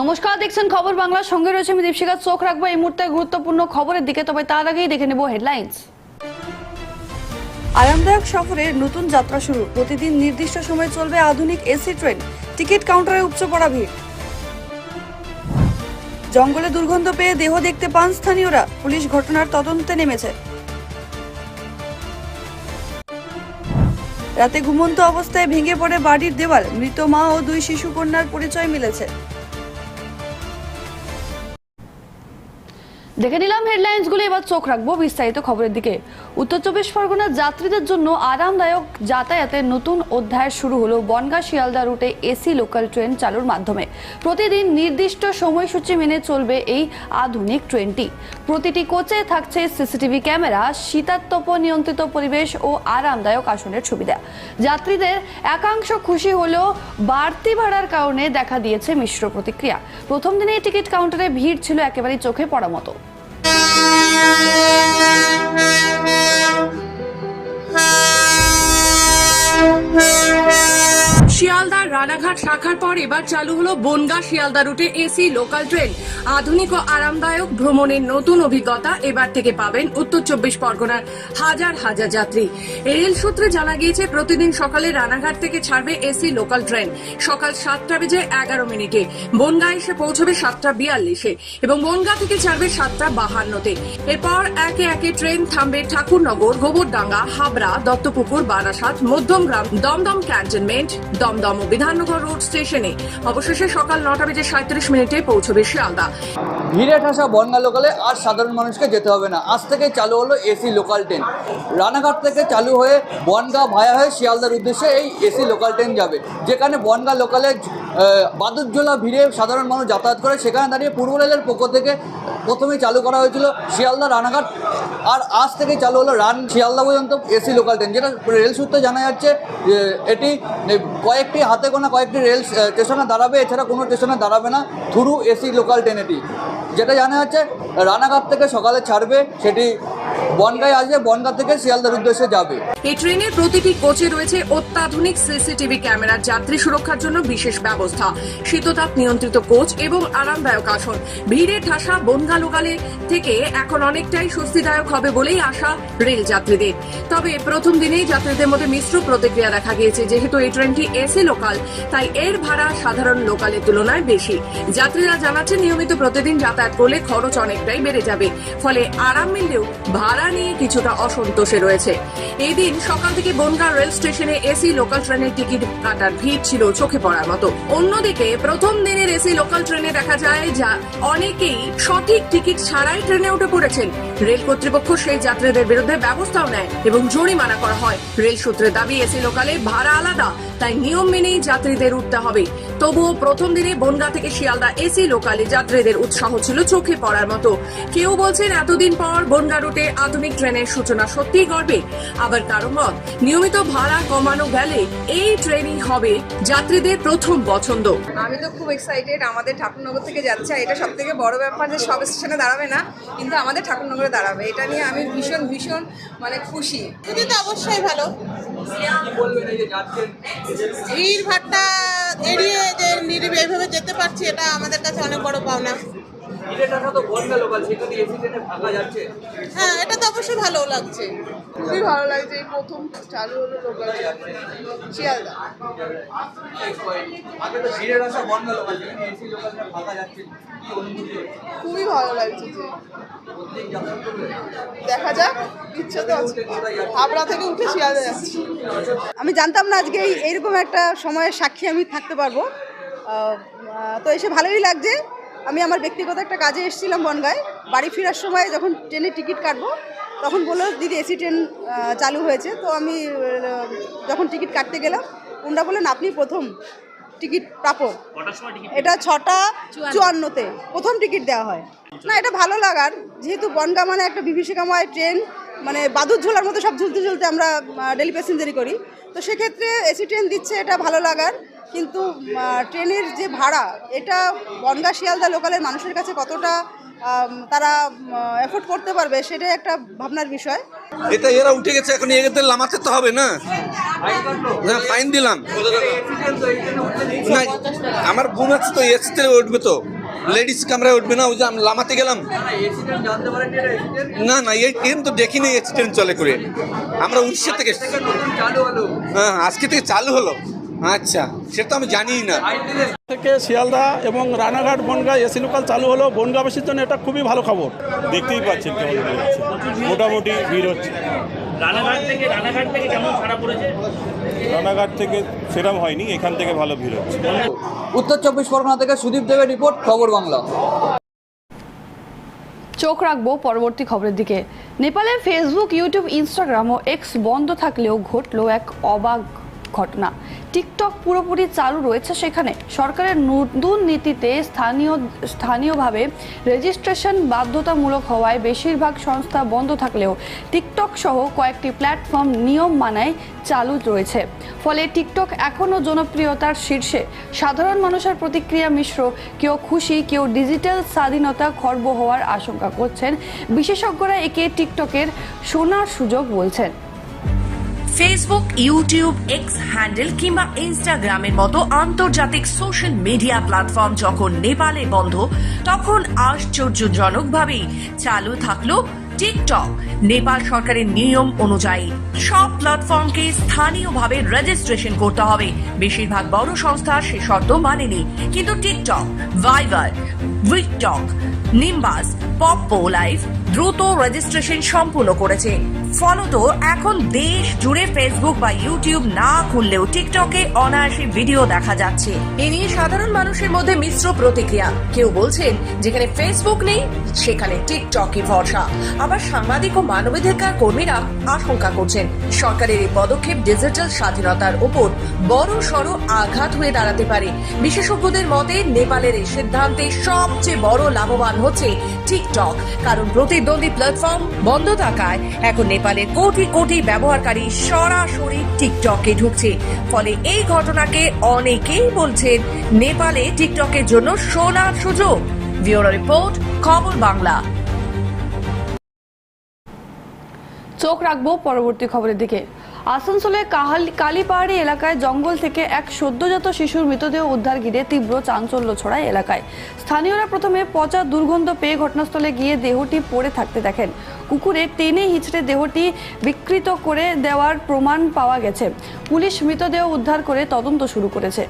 নমস্কার, দেখছেন খবর বাংলার সঙ্গে রয়েছে আমি দীপশিকা চোখ রাখব এই মুহূর্তে গুরুত্বপূর্ণ খবরের দিকে, তবে তার আগেই দেখে নেব হেডলাইন্স। আরামদায়ক সফরের নতুন যাত্রা শুরু। প্রতিদিন নির্দিষ্ট সময়ে চলবে আধুনিক এসি ট্রেন। টিকিট কাউন্টারে উপচে পড়া ভিড়। জঙ্গলে দুর্গন্ধ পেয়ে দেহ দেখতে পান স্থানীয়রা। পুলিশ ঘটনার তদন্তে নেমেছে। রাতে ঘুমন্ত অবস্থায় ভেঙে পড়ে বাড়ির দেওয়াল। মৃত মা ও দুই শিশু কন্যার পরিচয় মিলেছে। দেখে নিলাম হেডলাইন্সগুলো এবার চোখ রাখব বিস্তারিত খবরের দিকে। উত্তর চব্বিশ পরগনার যাত্রীদের জন্য আরামদায়ক যাতায়াতের নতুন অধ্যায় শুরু হলো বনগা শিয়ালদা রুটে এসি লোকাল ট্রেন চালুর মাধ্যমে। প্রতিদিন নির্দিষ্ট সময়সূচি মেনে চলবে এই আধুনিক ট্রেনটি। প্রতিটি কোচে থাকছে সিসিটিভি ক্যামেরা শীতাত্তপ নিয়ন্ত্রিত পরিবেশ ও আরামদায়ক আসনের সুবিধা। যাত্রীদের একাংশ খুশি হলেও বাড়তি ভাড়ার কারণে দেখা দিয়েছে মিশ্র প্রতিক্রিয়া। প্রথম দিনে টিকিট কাউন্টারে ভিড় ছিল একেবারেই চোখে পড়া মতো। Thank you. শিয়ালদা রানাঘাট শাখার পর এবার চালু হলো বনগা শিয়ালদা রুটে এসি, লোকাল ট্রেন। আধুনিক ও আরামদায়ক ভ্রমণের নতুন অভিজ্ঞতা এবার থেকে পাবেন উত্তর চব্বিশ পরগনার হাজার হাজার যাত্রী। রেল সূত্রে জানা গিয়েছে, প্রতিদিন সকালে রানাঘাট থেকে ছাড়বে এসি, লোকাল ট্রেন। সকাল সাতটা বেজে এগারো মিনিটে। বনগা এসে পৌঁছবে সাতটা বিয়াল্লিশে এবং বনগা থেকে ছাড়বে সাতটা বাহান্নতে। এরপর একে একে ট্রেন থামবে ঠাকুরনগর, গোবরডাঙ্গা, হাবড়া, দত্তপুকুর, বারাসাত, মধ্যমগ্রাম, দমদম ক্যান্টনমেন্ট দমদম ও বিধাননগর রোড স্টেশনে। অবশেষে সকাল নটা বেজে সাঁত্রিশ মিনিটে পৌঁছবে শিয়ালদা। ভিড়ে ঠাসা বনগা লোকালে আর সাধারণ মানুষকে যেতে হবে না। আজ থেকে চালু হলো এসি লোকাল ট্রেন রানাঘাট থেকে চালু হয়ে বনগা ভায়া হয়ে শিয়ালদার উদ্দেশ্যে এই এসি লোকাল ট্রেন যাবে। যেখানে বনগা লোকালে বাদুরঝোলা ভিড়ে সাধারণ মানুষ যাতায়াত করে। সেখানে দাঁড়িয়ে পূর্ব রেলের পক্ষ থেকে প্রথমেই চালু করা হয়েছিল শিয়ালদা রানাঘাট, আর আজ থেকে চালু হলো রান শিয়ালদা পর্যন্ত এসি লোকাল ট্রেন যেটা রেল সূত্রে জানা যাচ্ছে এটি কয়েকটি হাতে গোনা কয়েকটি রেল স্টেশনে দাঁড়াবে। এছাড়া কোনো স্টেশনে দাঁড়াবে না, থ্রু এসি লোকাল ট্রেন এটি। যেটা জানা যাচ্ছে, রানাঘাট থেকে সকালে ছাড়বে, সেটি বনগায় আসবে, বনগা থেকে শিয়ালদার উদ্দেশ্যে যাবে। এই ট্রেনের প্রতিটি কোচে রয়েছে অত্যাধুনিক সিসিটিভি ক্যামেরার যাত্রী সুরক্ষার জন্য বিশেষ ব্যবস্থা। শীততাপ নিয়ন্ত্রিত কোচ এবং আরামদায়ক আসন। ঠাসা বনগা লোকালে থেকে এখন অনেকটাই স্বস্তিদায়ক হবে বলেই আশা রেল যাত্রীদের। তবে প্রথম দিনেই যাত্রীদের মধ্যে মিশ্র প্রতিক্রিয়া দেখা গিয়েছে, যেহেতু এই ট্রেনটি এসি লোকাল তাই এর ভাড়া সাধারণ লোকালের তুলনায় বেশি। যাত্রীরা জানাচ্ছেন, নিয়মিত প্রতিদিন যাতায়াত করলে খরচ অনেকটাই বেড়ে যাবে। ফলে আরাম মিললেও ভাড়া নিয়ে কিছুটা অসন্তোষে রয়েছে। এদিন সকাল থেকে বনগাঁ রেল স্টেশনে এসি লোকাল ট্রেনের টিকিট কাটার ভিড় ছিল চোখে পড়ার মতো। অন্যদিকে প্রথম দিনের এসি লোকাল ট্রেনে দেখা যায় যা অনেকেই সঠিক টিকিট ছাড়াই ট্রেনে উঠে পড়েছেন। রেল কর্তৃপক্ষ সেই যাত্রীদের বিরুদ্ধে ব্যবস্থাও নেয় এবং জরিমানা করা হয়। রেল সূত্রে দাবি এসি লোকালে ভাড়া আলাদা, তাই নিয়ম মেনেই যাত্রীদের উঠতে হবে। তবুও প্রথম দিনে বনগা থেকে শিয়ালদা এসি লোকালে যাত্রীদের উৎসাহ ছিল চোখে পড়ার মতো। কেউ বলছেন এতদিন পর বনগা রুটে আধুনিক ট্রেনের সূচনা সত্যিই গর্বে। আবার কারও মত নিয়মিত ভাড়া কমানো গেলে এই ট্রেনই হবে যাত্রীদের প্রথম পছন্দ। আমি তো খুব এক্সাইটেড আমাদের ঠাকুরনগর থেকে যাচ্ছে এটা সব থেকে বড় ব্যাপার যে সব স্টেশনে দাঁড়াবে না কিন্তু আমাদের ঠাকুরনগরে দাঁড়াবে। এটা নিয়ে আমি ভীষণ ভীষণ মানে খুশি। দিদি তো অবশ্যই ভালো। ভিড় ভাট্টা এড়িয়ে যে নিরিবে এইভাবে যেতে পারছি এটা আমাদের কাছে অনেক বড় পাওনা। হ্যাঁ এটা তো অবশ্যই ভালো লাগছে। খুবই ভালো লাগছে এই প্রথম চালু হলো লোকাল শিয়ালদা। খুবই ভালো লাগছে যে দেখা যাক ইচ্ছে তো আছে। হাবড়া থেকে উঠে শিয়ালদা যাচ্ছি। আমি জানতাম না আজকে এইরকম একটা সময়ের সাক্ষী আমি থাকতে পারব। তো এসে ভালোই লাগছে। আমি আমার ব্যক্তিগত একটা কাজে এসেছিলাম বনগায়। বাড়ি ফেরার সময় যখন ট্রেনের টিকিট কাটবো তখন বলল দিদি এসি ট্রেন চালু হয়েছে। তো আমি যখন টিকিট কাটতে গেলাম ওনারা বললেন আপনি প্রথম টিকিট প্রাপক এটা ছটা চুয়ান্নতে। প্রথম টিকিট দেওয়া হয়। না এটা ভালো লাগার। যেহেতু বনগা মানে একটা বিভীষিকাময় ট্রেন মানে বাদুর ঝোলার মতো সব ঝুলতে ঝুলতে আমরা ডেলি প্যাসেঞ্জারি করি। তো সেক্ষেত্রে এসি ট্রেন দিচ্ছে এটা ভালো লাগার। কিন্তু ট্রেনের যে ভাড়া, এটা বনগা শিয়ালদা লোকালের মানুষের কাছে কতটা তারা এফোর্ড করতে পারবে, সেটাই একটা ভাবনার বিষয়। এটা এরা উঠে গেছে, এখন এদের লামাতে তো হবে না। ফাইন দিলাম। না আমার বোন আছে তো এসিতে উঠবে তো। লেডিস কামরায় উঠবে না, ওই যে আমি লামাতে গেলাম। না না, এই ট্রেন তো দেখিনি এক্সিডেন্ট চলে করে। আমরা উড়িষ্যা থেকে হ্যাঁ আজকে থেকে চালু হলো। আচ্ছা সেটা তো আমি জানি না। থেকে শিয়ালদা এবং রানাঘাট বনগাঁ এসি লোকাল চালু হলো। বনগাঁবাসীর জন্য এটা খুবই ভালো খবর। দেখতেই পাচ্ছেন কেমন ভিড় হচ্ছে। মোটামুটি ভিড় হচ্ছে। রানাঘাট থেকে রানাঘাট থেকে কেমন ছাড়া পড়েছে? রানাঘাট থেকে সেরম হয়নি এখান থেকে ভালো ভিড় হচ্ছে। উত্তর চব্বিশ পরগনা থেকে সুদীপ দেবের রিপোর্ট খবর বাংলা। চোখ রাখব পরবর্তী খবরের দিকে। নেপালে ফেসবুক ইউটিউব ইনস্টাগ্রাম ও এক্স বন্ধ থাকলেও ঘটলো এক অবাক ঘটনা। টিকটক পুরোপুরি চালু রয়েছে সেখানে। সরকারের নতুন নীতিতে স্থানীয়, স্থানীয়ভাবে রেজিস্ট্রেশন বাধ্যতামূলক হওয়ায় বেশিরভাগ সংস্থা বন্ধ থাকলেও টিকটক সহ কয়েকটি প্ল্যাটফর্ম নিয়ম মানায় চালু রয়েছে। ফলে টিকটক এখনও জনপ্রিয়তার শীর্ষে। সাধারণ মানুষের প্রতিক্রিয়া মিশ্র, কেউ খুশি, কেউ ডিজিটাল স্বাধীনতা খর্ব হওয়ার আশঙ্কা করছেন। বিশেষজ্ঞরা একে টিকটকের সোনার সুযোগ বলছেন। ফেসবুক ইউটিউব এক্স হ্যান্ডেল কিংবা ইনস্টাগ্রামের মতো আন্তর্জাতিক সোশ্যাল মিডিয়া প্ল্যাটফর্ম যখন নেপালে বন্ধ, তখন আশ্চর্যজনকভাবেই চালু থাকল টিকটক নেপাল সরকারের নিয়ম অনুযায়ী সব প্ল্যাটফর্মকে স্থানীয়ভাবে রেজিস্ট্রেশন করতে হবে। বেশিরভাগ বড় সংস্থা সে শর্ত মানেনি। কিন্তু টিকটক ভাইবার উইকটক নিম্বাস পপ্পো লাইভ দ্রুত রেজিস্ট্রেশন সম্পূর্ণ করেছে। ফলত এখন দেশ জুড়ে ফেসবুক বা ইউটিউব না খুললেও টিকটকে অনায়াসে ভিডিও দেখা যাচ্ছে। এ নিয়ে সাধারণ মানুষের মধ্যে মিশ্র প্রতিক্রিয়া। কেউ বলছেন, যেখানে ফেসবুক নেই, সেখানে টিকটকই ভরসা। আবার সাংবাদিক ও মানবাধিকার কর্মীরা আশঙ্কা করছেন, সরকারের এই পদক্ষেপ ডিজিটাল স্বাধীনতার উপর বড় সড় আঘাত হয়ে দাঁড়াতে পারে। বিশেষজ্ঞদের মতে, নেপালের এই সিদ্ধান্তে সবচেয়ে বড় লাভবান হচ্ছে টিকটক কারণ প্রতিদ্বন্দ্বী প্ল্যাটফর্ম বন্ধ থাকায় এখন নেপালের কোটি কোটি ব্যবহারকারী সরাসরি টিকটকে ঢুকছে। ফলে এই ঘটনাকে অনেকেই বলছেন নেপালে টিকটকের জন্য সোনার সুযোগ। ব্যুরো রিপোর্ট, খবর বাংলা। চোখ রাখব পরবর্তী খবরের দিকে। আসানসোলে কালীপাহাড়ি এলাকায় জঙ্গল থেকে এক সদ্যজাত শিশুর মৃতদেহ উদ্ধার ঘিরে তীব্র চাঞ্চল্য ছড়ায় এলাকায়। স্থানীয়রা প্রথমে পচা দুর্গন্ধ পেয়ে ঘটনাস্থলে গিয়ে দেহটি পড়ে থাকতে দেখেন। কুকুরে টেনে হিচড়ে দেহটি বিকৃত করে দেওয়ার প্রমাণ পাওয়া গেছে। পুলিশ মৃতদেহ উদ্ধার করে তদন্ত শুরু করেছে।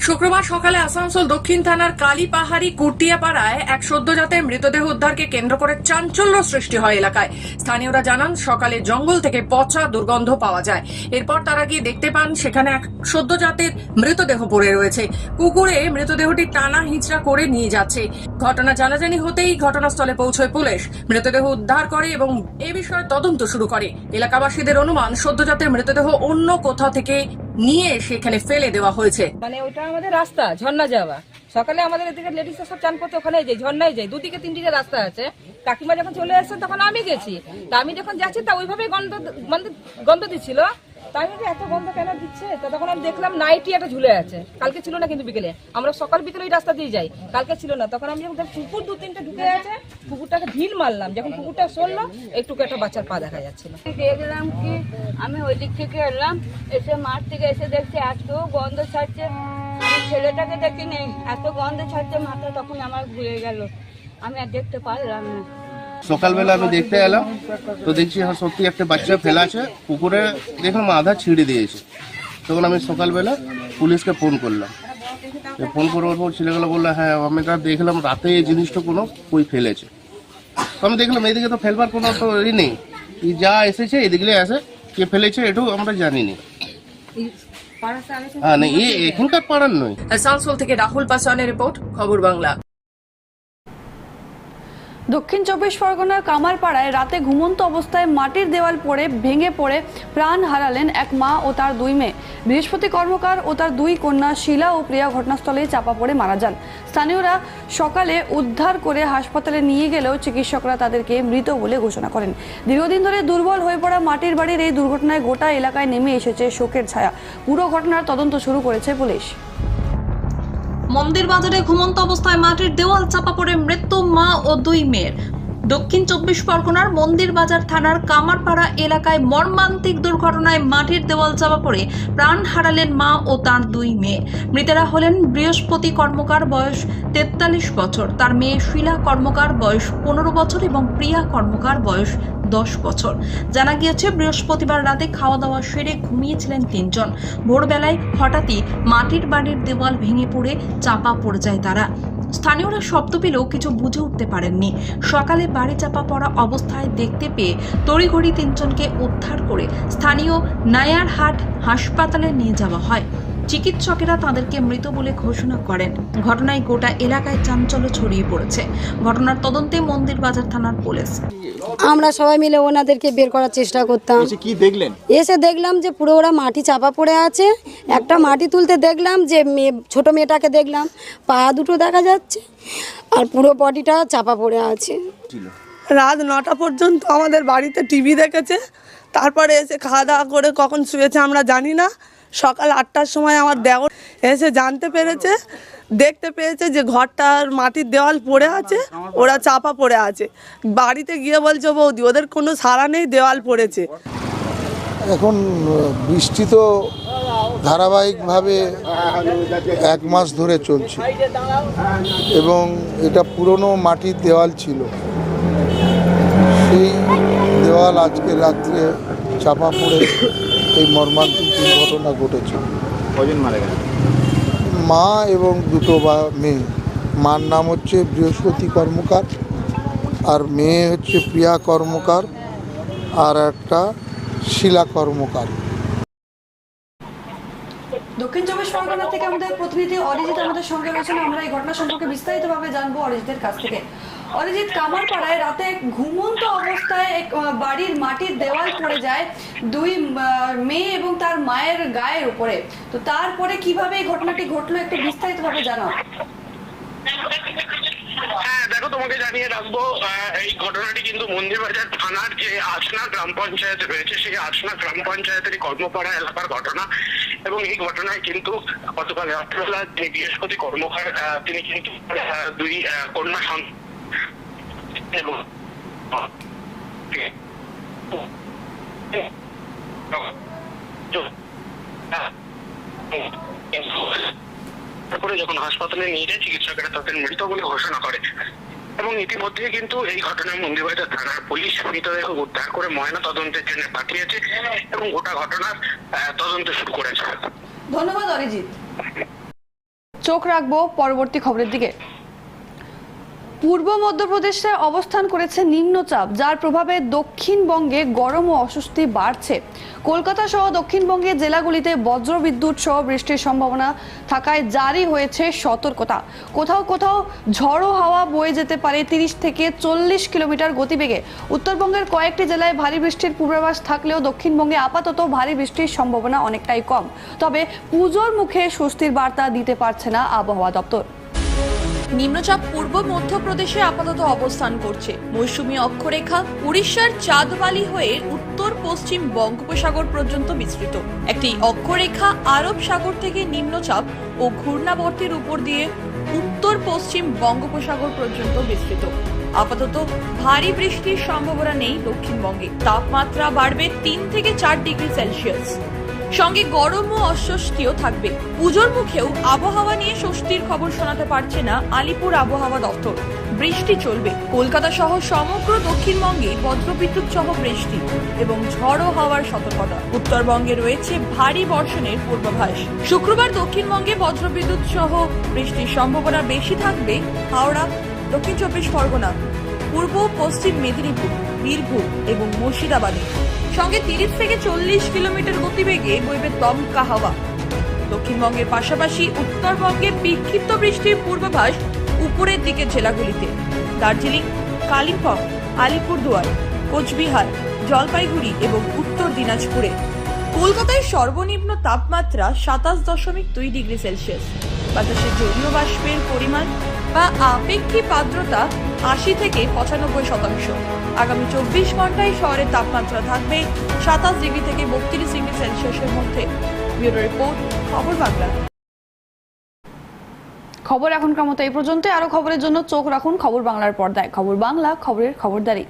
শুক্রবার সকালে আসানসোল দক্ষিণ থানার কালীপাহাড়ি কুটিয়াপাড়ায় এক সদ্যজাতের মৃতদেহ উদ্ধারকে কেন্দ্র করে চাঞ্চল্য সৃষ্টি হয় এলাকায়। স্থানীয়রা জানান, সকালে জঙ্গল থেকে পচা দুর্গন্ধ পাওয়া যায়। এরপর তারা গিয়ে দেখতে পান, সেখানে এক সদ্যজাতের মৃতদেহ পড়ে রয়েছে। কুকুরে মৃতদেহটি টানা হিঁচড়া করে নিয়ে যাচ্ছে। ঘটনা জানাজানি হতেই ঘটনাস্থলে পৌঁছয় পুলিশ। মৃতদেহ উদ্ধার করে এবং এ বিষয়ে তদন্ত শুরু করে। এলাকাবাসীদের অনুমান, সদ্যজাতের মৃতদেহ অন্য কোথাও থেকে নিয়ে সেখানে ফেলে দেওয়া হয়েছে। মানে ওটা আমাদের রাস্তা, ঝর্ণা যাওয়া। সকালে আমাদের এদিকে লেডিস সব চান করতে ওখানে যাই ঝর্ণায় যাই দুদিকে তিনদিকে রাস্তা আছে। কাকিমা যখন চলে আসছে, তখন আমি গেছি। তা আমি যখন যাচ্ছি, তা ওইভাবে গন্ধ গন্ধ গন্ধ দিচ্ছিল। তাই এত গন্ধ দিচ্ছে? তো তখন আমি দেখলাম নাইটি একটা ঝুলে আছে। কালকে ছিল না কিন্তু বিকেলে। আমরা সকাল বিকেলে ওই রাস্তা দিয়ে যাই। কালকে ছিল না। তখন আমি কুকুর দু ঢুকে আছে কুকুরটাকে মারলাম। যখন কুকুরটা একটা পা দেখা দেখলাম কি? আমি থেকে এলাম। এসে মাঠ থেকে এসে এত গন্ধ ছাড়ছে। ছেলেটাকে দেখি নেই। এত গন্ধ ছাড়ছে, মাথা তখন আমার ঘুরে গেল। আমি আর দেখতে পারলাম না। সকালবেলা আমি দেখতে এলাম তো দেখছি হ্যাঁ সত্যি একটা বাচ্চা ফেলা আছে পুকুরে। দেখলাম আধা ছিঁড়ে দিয়েছে। তখন আমি সকালবেলা পুলিশকে ফোন করলাম। তো ফোন করার পর ছেলেগুলো বলল হ্যাঁ আমি তার দেখলাম রাতে এই জিনিসটা কোনো কই ফেলেছে। তো আমি দেখলাম এদিকে তো ফেলবার কোনো তো ই নেই। এই যা এসেছে এদিকে আসে কে ফেলেছে এটাও আমরা জানিনি। হ্যাঁ না এ এখানকার পাড়ার নয়। আসানসোল থেকে রাহুল পাসওয়ানের রিপোর্ট খবর বাংলা। দক্ষিণ চব্বিশ পরগনার কামারপাড়ায় রাতে ঘুমন্ত অবস্থায় মাটির দেওয়াল পড়ে, ভেঙে পড়ে, প্রাণ হারালেন এক মা ও তার দুই মেয়ে। বৃহস্পতি কর্মকার ও তার দুই কন্যা শিলা ও প্রিয়া ঘটনাস্থলেই চাপা পড়ে মারা যান। স্থানীয়রা সকালে উদ্ধার করে হাসপাতালে নিয়ে গেলেও চিকিৎসকরা তাদেরকে মৃত বলে ঘোষণা করেন। দীর্ঘদিন ধরে দুর্বল হয়ে পড়া মাটির বাড়ির এই দুর্ঘটনায় গোটা এলাকায় নেমে এসেছে শোকের ছায়া। পুরো ঘটনার তদন্ত শুরু করেছে পুলিশ। মন্দির বাজারে ঘুমন্ত অবস্থায় মাটির দেওয়াল চাপা পড়ে মৃত্যু মা ও দুই মেয়ের। দক্ষিণ চব্বিশ পরগনার মন্দির বাজার থানার কামারপাড়া এলাকায় মর্মান্তিক দুর্ঘটনায় মাটির দেওয়াল চাপা পড়ে প্রাণ হারালেন মা ও তার দুই মেয়ে। মৃতেরা হলেন বৃহস্পতি কর্মকার বয়স তেতাল্লিশ বছর। তার মেয়ে শিলা কর্মকার বয়স পনেরো বছর এবং প্রিয়া কর্মকার বয়স দশ বছর। জানা গিয়েছে, বৃহস্পতিবার রাতে খাওয়া দাওয়া সেরে ঘুমিয়েছিলেন তিনজন। ভোরবেলায় হঠাৎই মাটির বাড়ির দেওয়াল ভেঙে পড়ে চাপা পড়ে যায় তারা। স্থানীয়রা শব্দ পেলেও কিছু বুঝে উঠতে পারেননি। সকালে বাড়ি চাপা পড়া অবস্থায় দেখতে পেয়ে তড়িঘড়ি তিনজনকে উদ্ধার করে স্থানীয় নায়ারহাট হাসপাতালে নিয়ে যাওয়া হয়। চিকিৎসকেরা তাদেরকে মৃত বলে ঘোষণা করেন। ঘটনায় গোটা এলাকায় চাঞ্চল্য ছড়িয়ে পড়েছে। ঘটনার তদন্তে মন্দির বাজার থানার পুলিশ। আমরা সবাই মিলে ওনাদেরকে বের করার চেষ্টা করতাম। কি দেখলেন? এসে দেখলাম যে পুরো ওরা মাটি চাপা পড়ে আছে। একটা মাটি তুলতে দেখলাম যে মেয়ে ছোট মেয়েটাকে দেখলাম। পা দুটো দেখা যাচ্ছে আর পুরো বডিটা চাপা পড়ে আছে। রাত নটা পর্যন্ত আমাদের বাড়িতে টিভি দেখেছে। তারপরে এসে খাওয়া দাওয়া করে কখন শুয়েছে আমরা জানি না। সকাল আটটার সময় আমার দেওর এসে জানতে পেরেছে, দেখতে পেয়েছে যে ঘরটার মাটির দেওয়াল পড়ে আছে, ওরা চাপা পড়ে আছে। বাড়িতে গিয়ে বলছে, বৌদি, ওদের কোনো সারা নেই, দেওয়াল পড়েছে। এখন বৃষ্টি তো ধারাবাহিকভাবে এক মাস ধরে চলছে। এবং এটা পুরনো মাটির দেওয়াল ছিল। সেই দেওয়াল আজকে রাত্রে চাপা পড়ে এই মর্মান্তিক দুর্ঘটনা ঘটেছে। কজন মারা গেল মা এবং দুটো বা মেয়ে। মার নাম হচ্ছে বৃহস্পতি কর্মকার আর মেয়ে হচ্ছে প্রিয়া কর্মকার আর একটা শিলা কর্মকার। দক্ষিণ চব্বিশ পরগনা থেকে আমাদের প্রতিনিধি অরিজিৎ আমাদের সঙ্গে রয়েছেন। আমরা এই ঘটনা সম্পর্কে বিস্তারিতভাবে জানব অরিজিতের কাছ থেকে। অরিজিৎ কামারপাড়ায় রাতে ঘুমন্ত অবস্থায় এক বাড়ির মাটির দেওয়াল পড়ে যায় দুই মেয়ে এবং তার মায়ের গায়ের উপরে। তো তারপরে কীভাবে এই ঘটনাটি ঘটলো একটু বিস্তারিতভাবে জানাও। হ্যাঁ দেখো, তোমাকে জানিয়ে রাখব এই ঘটনাটি কিন্তু মন্দিরবাজার থানার যে আসনা গ্রাম পঞ্চায়েত রয়েছে সেই আসনা গ্রাম পঞ্চায়েতের কর্মপাড়া এলাকার ঘটনা। এবং এই ঘটনায় কিন্তু গতকাল রাত্রবেলা যে বৃহস্পতি কর্মকার তিনি কিন্তু দুই কন্যা সন্তান এবং তারপরে যখন হাসপাতালে নিয়ে যায় চিকিৎসকেরা তাদের মৃত বলে ঘোষণা করে। এবং ইতিমধ্যে কিন্তু এই ঘটনায় মন্দিরবাজার থানার পুলিশ মৃতদেহ উদ্ধার করে ময়না তদন্তের জন্য পাঠিয়েছে এবং গোটা ঘটনার আহ, তদন্ত শুরু করেছে। ধন্যবাদ অরিজিৎ। চোখ রাখব পরবর্তী খবরের দিকে। পূর্ব মধ্যপ্রদেশে অবস্থান করেছে নিম্নচাপ, যার প্রভাবে দক্ষিণবঙ্গে গরম ও অস্বস্তি বাড়ছে। কলকাতা সহ দক্ষিণবঙ্গের জেলাগুলিতে বজ্রবিদ্যুৎ সহ বৃষ্টির সম্ভাবনা থাকায় জারি হয়েছে সতর্কতা। কোথাও কোথাও ঝড়ো হাওয়া বয়ে যেতে পারে তিরিশ থেকে চল্লিশ কিলোমিটার গতিবেগে। উত্তরবঙ্গের কয়েকটি জেলায় ভারী বৃষ্টির পূর্বাভাস থাকলেও দক্ষিণবঙ্গে আপাতত ভারী বৃষ্টির সম্ভাবনা অনেকটাই কম। তবে পুজোর মুখে স্বস্তির বার্তা দিতে পারছে না আবহাওয়া দপ্তর। নিম্নচাপ পূর্ব মধ্যপ্রদেশে আপাতত অবস্থান করছে। মৌসুমী অক্ষরেখা উড়িষ্যার চাঁদবালি হয়ে উত্তর পশ্চিম বঙ্গোপসাগর পর্যন্ত বিস্তৃত। একটি অক্ষরেখা আরব সাগর থেকে নিম্নচাপ ও ঘূর্ণাবর্তের উপর দিয়ে উত্তর পশ্চিম বঙ্গোপসাগর পর্যন্ত বিস্তৃত। আপাতত ভারী বৃষ্টির সম্ভাবনা নেই দক্ষিণবঙ্গে। তাপমাত্রা বাড়বে তিন থেকে চার ডিগ্রি সেলসিয়াস। সঙ্গে গরম ও অস্বস্তিও থাকবে। পুজোর মুখেও আবহাওয়া নিয়ে স্বস্তির খবর শোনাতে পারছে না আলিপুর আবহাওয়া দপ্তর। বৃষ্টি চলবে। কলকাতা সহ সমগ্র দক্ষিণবঙ্গে বজ্রবিদ্যুৎ সহ বৃষ্টি এবং ঝড়ো হওয়ার সতর্কতা। উত্তরবঙ্গে রয়েছে ভারী বর্ষণের পূর্বাভাস। শুক্রবার দক্ষিণবঙ্গে বজ্রবিদ্যুৎ সহ বৃষ্টির সম্ভাবনা বেশি থাকবে হাওড়া, দক্ষিণ চব্বিশ পরগনা, পূর্ব পশ্চিম মেদিনীপুর, বীরভূম এবং মুর্শিদাবাদে। সঙ্গে তিরিশ থেকে চল্লিশ কিলোমিটার গতিবেগে বইবে দমকা হাওয়া। দক্ষিণবঙ্গের পাশাপাশি উত্তরবঙ্গে বিক্ষিপ্ত বৃষ্টির পূর্বাভাস উপরের দিকের জেলাগুলিতে। দার্জিলিং, কালিম্পং, আলিপুরদুয়ার, কোচবিহার, জলপাইগুড়ি এবং উত্তর দিনাজপুরে। কলকাতায় সর্বনিম্ন তাপমাত্রা সাতাশ দশমিক দুই ডিগ্রি সেলসিয়াস। বাতাসে জলীয় বাষ্পের পরিমাণ বা আপেক্ষিক আর্দ্রতা আশি থেকে পঁচানব্বই শতাংশ। আগামী চব্বিশ ঘন্টায় শহরের তাপমাত্রা থাকবে সাতাশ ডিগ্রি থেকে বত্রিশ ডিগ্রি সেলসিয়াসের মধ্যে। ব্যুরো রিপোর্ট, খবর বাংলা। খবর এখনকার মতো এই পর্যন্ত আরও খবরের জন্য চোখ রাখুন খবর বাংলার পর্দায়। খবর বাংলা, খবরের খবরদারি।